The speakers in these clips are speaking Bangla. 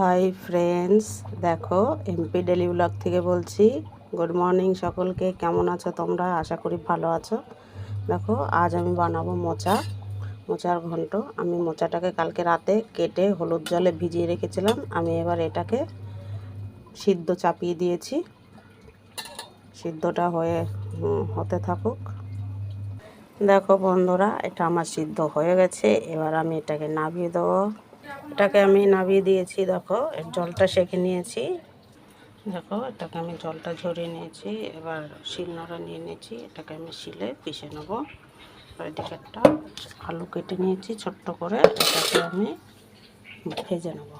হাই ফ্রেন্ডস, দেখো, এমপি ডেলি ব্লগ থেকে বলছি, গুড মর্নিং সকলকে, কেমন আছো তোমরা? আশা করি ভালো আছো। দেখো, আজ আমি বানাবো মোচা, মোচার ঘন্ট। আমি মোচাটাকে কালকে রাতে কেটে হলুদ জলে ভিজিয়ে রেখেছিলাম। আমি এবার এটাকে সিদ্ধ চাপিয়ে দিয়েছি। সিদ্ধটা হয়ে হতে থাকুক। দেখো বন্ধুরা, এটা আমার সিদ্ধ হয়ে গেছে। এবার আমি এটাকে নামিয়ে দেবো। এটাকে আমি নামিয়ে দিয়েছি, দেখো, এর জলটা সেঁকে নিয়েছি। দেখো, এটাকে আমি জলটা ঝরিয়ে নিয়েছি, এবার শিলনোড়া নিয়ে নিয়েছি, এটাকে আমি শিলে পিষে নেব। এদিকে একটা আলু কেটে নিয়েছি, ছোট্ট করে, এটাকে আমি ভেজে নেব।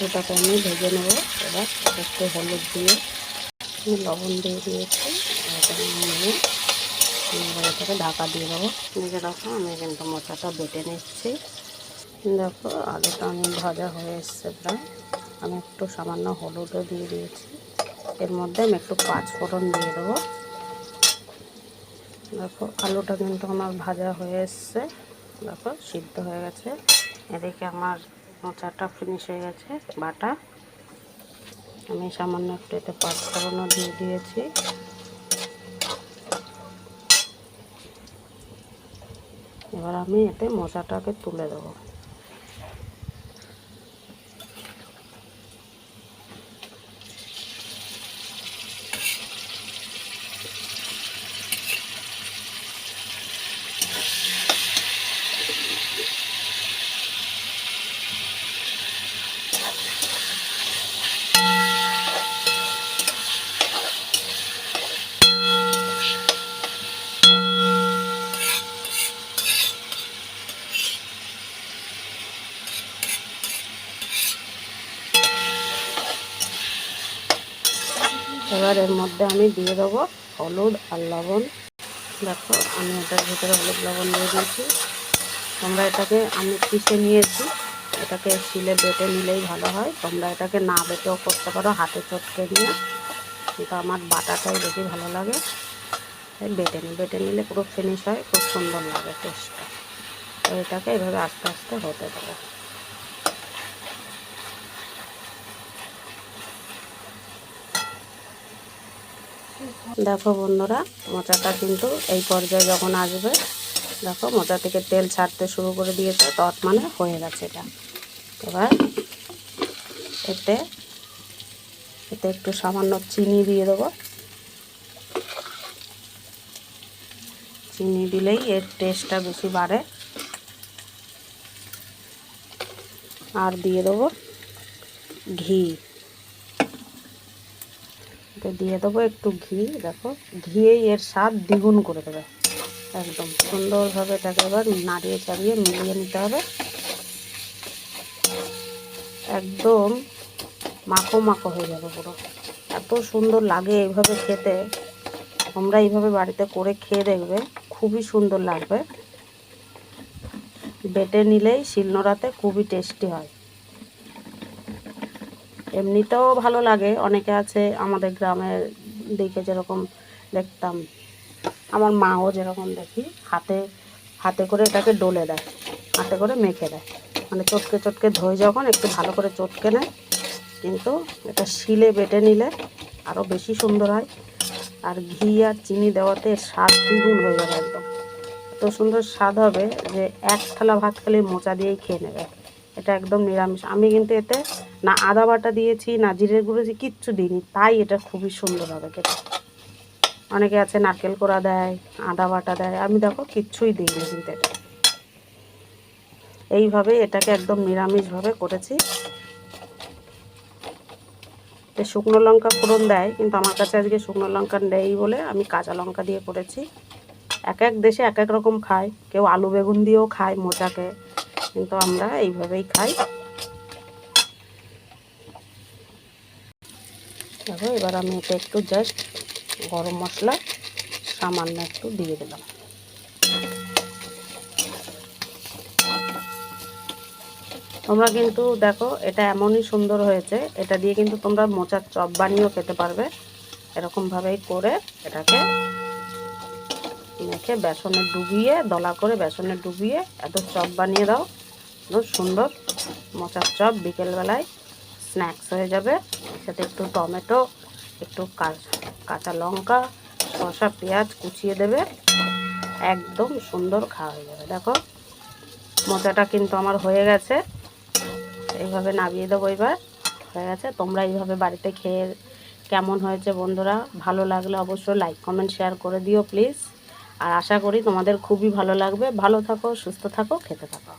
আলুটাকে আমি ভেজে নেব। এবার একটু হলুদ দিয়ে লবণ দিয়ে দিয়েছি। এটাকে নিয়ে এবার এটাকে ঢাকা দিয়ে দেবো। নিজে দেখো, আমি কিন্তু মোচাটা বেটে নিচ্ছি। দেখো আলুটা আমি ভাজা হয়ে এসছে প্রায়। আমি একটু সামান্য হলুদও দিয়ে দিয়েছি। এর মধ্যে আমি একটু পাঁচ ফোড়ন দিয়ে দেবো। দেখো, আলুটা কিন্তু আমার ভাজা হয়ে এসছে। দেখো, সিদ্ধ হয়ে গেছে। এদিকে আমার মোচাটা ফিনিশ হয়ে গেছে, বাটা। আমি সামান্য একটু এতে পাঁচফোড়নও দিয়ে দিয়েছি। এবার আমি এতে মোচাটাকে তুলে দেবো। এবার এর মধ্যে আমি দিয়ে দেবো হলুদ আর লবণ। দেখো, আমি এটার ভিতরে হলুদ লবণ দিয়ে দিয়েছি। তোমরা এটাকে, আমি পিষে নিয়েছি। এটাকে শিলে বেটে নিলেই ভালো হয়। তোমরা এটাকে না বেটেও করতে পারো হাতে চটকে নিয়ে। কিন্তু আমার বাটাটাই বেশি ভালো লাগে। বেটে নিই বেটে নিলে পুরো ফিনিশ হয়। খুব সুন্দর লাগে টেস্টটা তো এটাকে এভাবে আস্তে আস্তে হতে দেবো। দেখো বন্ধুরা, মোচাটা কিন্তু এই পর্যায়ে যখন আসবে, দেখো মোচা থেকে তেল ছাড়তে শুরু করে দিয়েছে তত মানে হয়ে গেছে এটা। এবার এতে এতে একটু সামান্য চিনি দিয়ে দেবো। চিনি দিলেই এর টেস্টটা বেশি বাড়ে। আর দিয়ে দেবো ঘি। তো দিয়ে দেবো একটু ঘি। দেখো, ঘিয়েই এর স্বাদ দ্বিগুণ করে দেবে। একদম সুন্দরভাবে এটাকে এবার নাড়িয়ে চাড়িয়ে মিলিয়ে নিতে হবে। একদম মাখো মাখো হয়ে যাবে পুরো। এত সুন্দর লাগে এইভাবে খেতে। তোমরা এইভাবে বাড়িতে করে খেয়ে দেখবে, খুবই সুন্দর লাগবে। বেটে নিলেই শিলনোড়াতে খুবই টেস্টি হয়। এমনিতেও ভালো লাগে। অনেকে আছে আমাদের গ্রামের দিকে যেরকম দেখতাম, আমার মাও যেরকম দেখি, হাতে হাতে করে এটাকে ডলে দেয়, হাতে করে মেখে দেয়। মানে চটকে চটকে ধোয় যখন, একটু ভালো করে চটকে নেয়। কিন্তু এটা শিলে বেটে নিলে আরও বেশি সুন্দর হয়। আর ঘি আর চিনি দেওয়াতে স্বাদ দ্বিগুণ হয়ে যাবে একদম। এত সুন্দর স্বাদ হবে যে এক থালা ভাত খালি মোচা দিয়েই খেয়ে নেবে। এটা একদম নিরামিষ। আমি কিন্তু এতে না আদা বাটা দিয়েছি, না জিরের গুঁড়ো দিয়েছি, কিচ্ছু দিইনি। তাই এটা খুবই সুন্দর হবে খেতে। অনেকে আছে নারকেল কোড়া দেয়, আদা বাটা দেয়। আমি দেখো কিচ্ছুই দিইনি কিন্তু এটা। এইভাবে এটাকে একদম নিরামিষভাবে করেছি। শুকনো লঙ্কা ফোড়ন দেয়, কিন্তু আমার কাছে আজকে শুকনো লঙ্কা নেই বলে আমি কাঁচা লঙ্কা দিয়ে করেছি। এক এক দেশে এক এক রকম খায়। কেউ আলু বেগুন দিয়েও খায় মোচাকে। কিন্তু আমরা এইভাবেই খাই। দেখো, এবার আমি এটা একটু জাস্ট গরম মশলা সামান্য একটু দিয়ে দিলাম। তোমরা কিন্তু দেখো, এটা এমনই সুন্দর হয়েছে, এটা দিয়ে কিন্তু তোমরা মোচার চপ বানিয়েও খেতে পারবে। এরকমভাবেই করে এটাকে মেখে বেসনে ডুবিয়ে, দলা করে বেসনে ডুবিয়ে এত চপ বানিয়ে দাও। খুব সুন্দর মোচার চপ, বিকেলবেলায় স্ন্যাক্স হয়ে যাবে। সাথে একটু টমেটো, একটু কাঁচা লঙ্কা, শসা, পেঁয়াজ কুচিয়ে দেবে। একদম সুন্দর খাওয়া হয়ে যাবে। দেখো, মোচাটা কিন্তু আমার হয়ে গেছে। এইভাবে নামিয়ে দেবো এবার। হয়ে গেছে। তোমরা এইভাবে বাড়িতে খেয়ে কেমন হয়েছে বন্ধুরা, ভালো লাগলে অবশ্যই লাইক কমেন্ট শেয়ার করে দিও প্লিজ আর আশা করি তোমাদের খুবই ভালো লাগবে। ভালো থাকো সুস্থ থাকো খেতে থাকো।